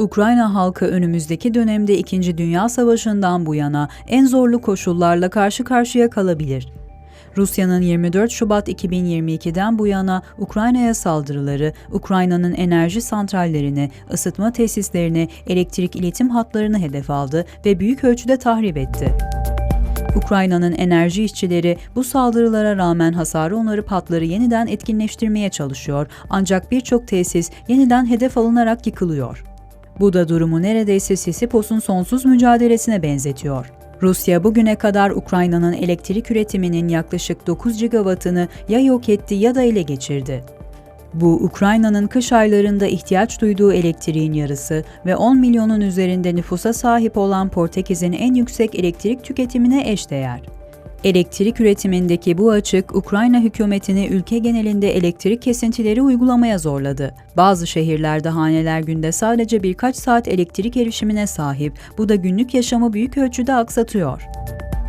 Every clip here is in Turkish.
Ukrayna halkı önümüzdeki dönemde 2. Dünya Savaşı'ndan bu yana en zorlu koşullarla karşı karşıya kalabilir. Rusya'nın 24 Şubat 2022'den bu yana Ukrayna'ya saldırıları, Ukrayna'nın enerji santrallerini, ısıtma tesislerini, elektrik iletim hatlarını hedef aldı ve büyük ölçüde tahrip etti. Ukrayna'nın enerji işçileri bu saldırılara rağmen hasarı onarıp hatları yeniden etkinleştirmeye çalışıyor ancak birçok tesis yeniden hedef alınarak yıkılıyor. Bu da durumu neredeyse Sisipos'un sonsuz mücadelesine benzetiyor. Rusya bugüne kadar Ukrayna'nın elektrik üretiminin yaklaşık 9 gigawattını ya yok etti ya da ele geçirdi. Bu Ukrayna'nın kış aylarında ihtiyaç duyduğu elektriğin yarısı ve 10 milyonun üzerinde nüfusa sahip olan Portekiz'in en yüksek elektrik tüketimine eşdeğer. Elektrik üretimindeki bu açık Ukrayna hükümetini ülke genelinde elektrik kesintileri uygulamaya zorladı. Bazı şehirlerde haneler günde sadece birkaç saat elektrik erişimine sahip, bu da günlük yaşamı büyük ölçüde aksatıyor.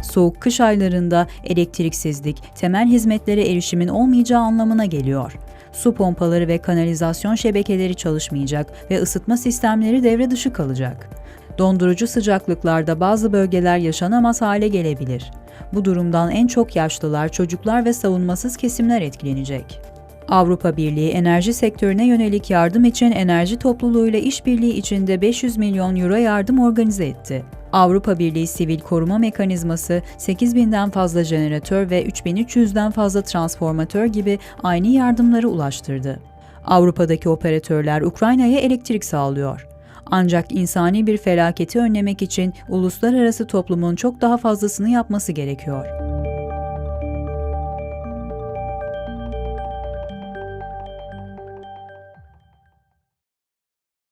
Soğuk kış aylarında elektriksizlik, temel hizmetlere erişimin olmayacağı anlamına geliyor. Su pompaları ve kanalizasyon şebekeleri çalışmayacak ve ısıtma sistemleri devre dışı kalacak. Dondurucu sıcaklıklarda bazı bölgeler yaşanamaz hale gelebilir. Bu durumdan en çok yaşlılar, çocuklar ve savunmasız kesimler etkilenecek. Avrupa Birliği enerji sektörüne yönelik yardım için enerji topluluğuyla işbirliği içinde 500 milyon euro yardım organize etti. Avrupa Birliği Sivil Koruma Mekanizması 8000'den fazla jeneratör ve 3300'den fazla transformatör gibi aynı yardımları ulaştırdı. Avrupa'daki operatörler Ukrayna'ya elektrik sağlıyor. Ancak insani bir felaketi önlemek için uluslararası toplumun çok daha fazlasını yapması gerekiyor.